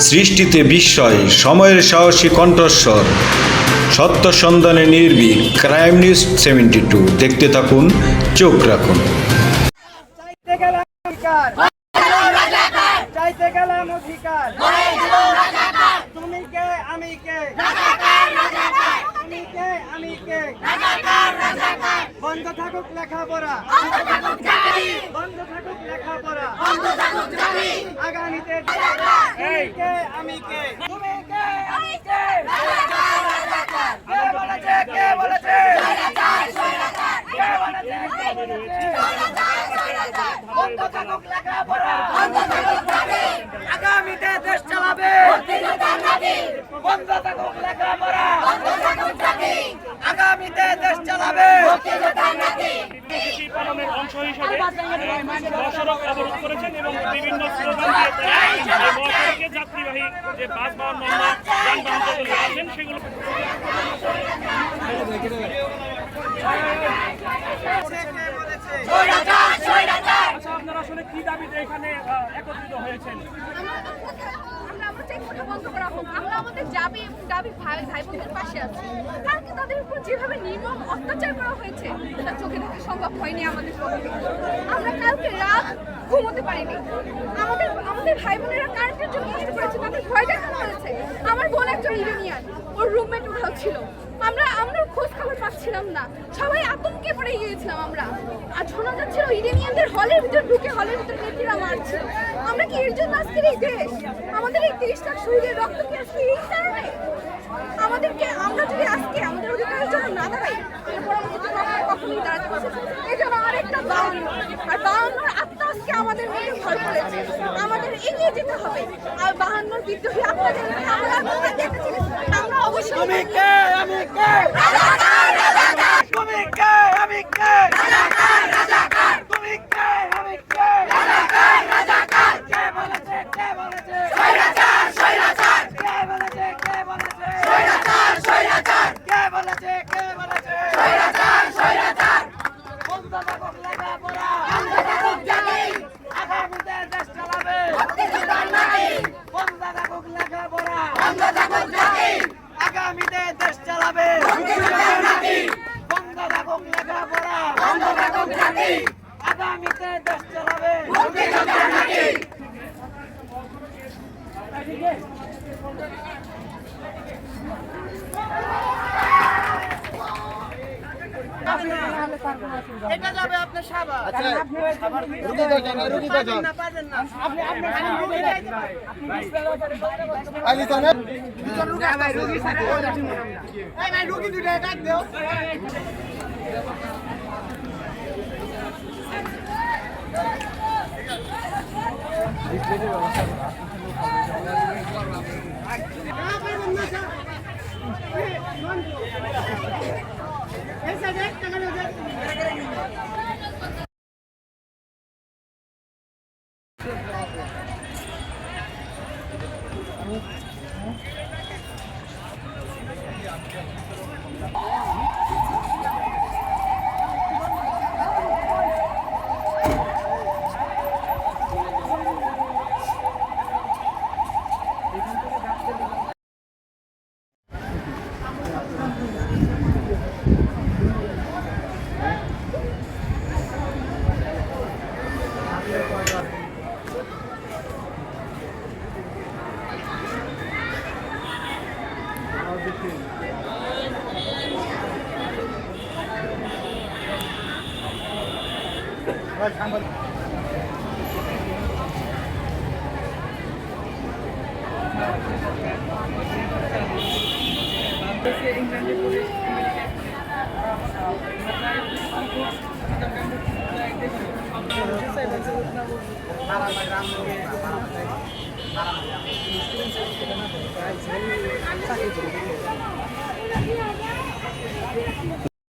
সৃষ্টিতে বিস্ময়, সময়ের সাহসী কণ্ঠস্বর। সত্য সন্ধানে নির্ভীক, ক্রাইম নিউজ সেভেন্টি টু। দেখতে থাকুন, চোখ রাখুন। বন্ধ থাকুক লেখাপড়া বন্ধ থাকুক লেখাপড়া আগামীতে তুমি আগামীতে দেশ চালাবে। বন্ধ আগামীতে দেশ চালাবে। কর্মসূচি পালনের অংশ হিসেবে মহাসড়ক অবরোধ করেছেন এবং বিভিন্ন স্লোগান দিয়ে মহাসড়কে যাত্রীবাহী যে বাস বা অন্যান্য যানবাহন আছেন সেগুলো আচ্ছা আপনারা আসলে কি দাবিতে এখানে একত্রিত হয়েছেন? আমরা বন্ধ করা হোক আমরা আমাদের দাবি এবং দাবি ভাই ভাই বোনদের পাশে আছি। কালকে তাদের উপর যেভাবে নির্মম অত্যাচার করা হয়েছে, তা চোখে দেখা সম্ভব হয়নি আমাদের পক্ষে আমরা কালকে রাত ঘুমোতে পারিনি। আমাদের আমাদের ভাই বোনেরা কারেন্টের জন্য কষ্ট করেছে, তাদের ভয় দেখানো হয়েছে। আমার বোন একজন ইউনিয়ন, ওর রুমমেট উঠাও ছিল। আমরা আমরা খোঁজ খবর পাচ্ছিলাম না। সবাই আতঙ্কে পড়ে গিয়েছিলাম আমরা। আর শোনা যাচ্ছিল ইরানিয়ানদের হলের ভিতর ঢুকে, হলের ভিতর নেত্রীরা মারছিল। আমরা কি এর জন্য আজকের এই দেশ? আমাদের এই তিরিশ লাখ শহীদের রক্ত কি আজকে এই কারণে? আমাদেরকে, আমরা যদি আজকে আমাদের অধিকারের জন্য না দাঁড়াই আমাদের মধ্যে ভয় করেছে। আমাদের এগিয়ে যেতে হবে। আর বাহান্নর বিদ্রোহী আত্মাদের আমরা আমরা অবশ্যই এটা যাবে আপনার সাবা আচ্ছা রুগী দেখেন রুগী দেখেন না পারেন না আপনি আপনি রুগী দেখেন আইলি জানেন দুজন রুগী হ্যাঁ, ভাই রুগী সারা এই ভাই রুগী দুটো ডাক দাও। ডিসপ্লের ব্যবস্থা Oh. ইংল্যান্ডে পড়ে আমেরিকা sekarang.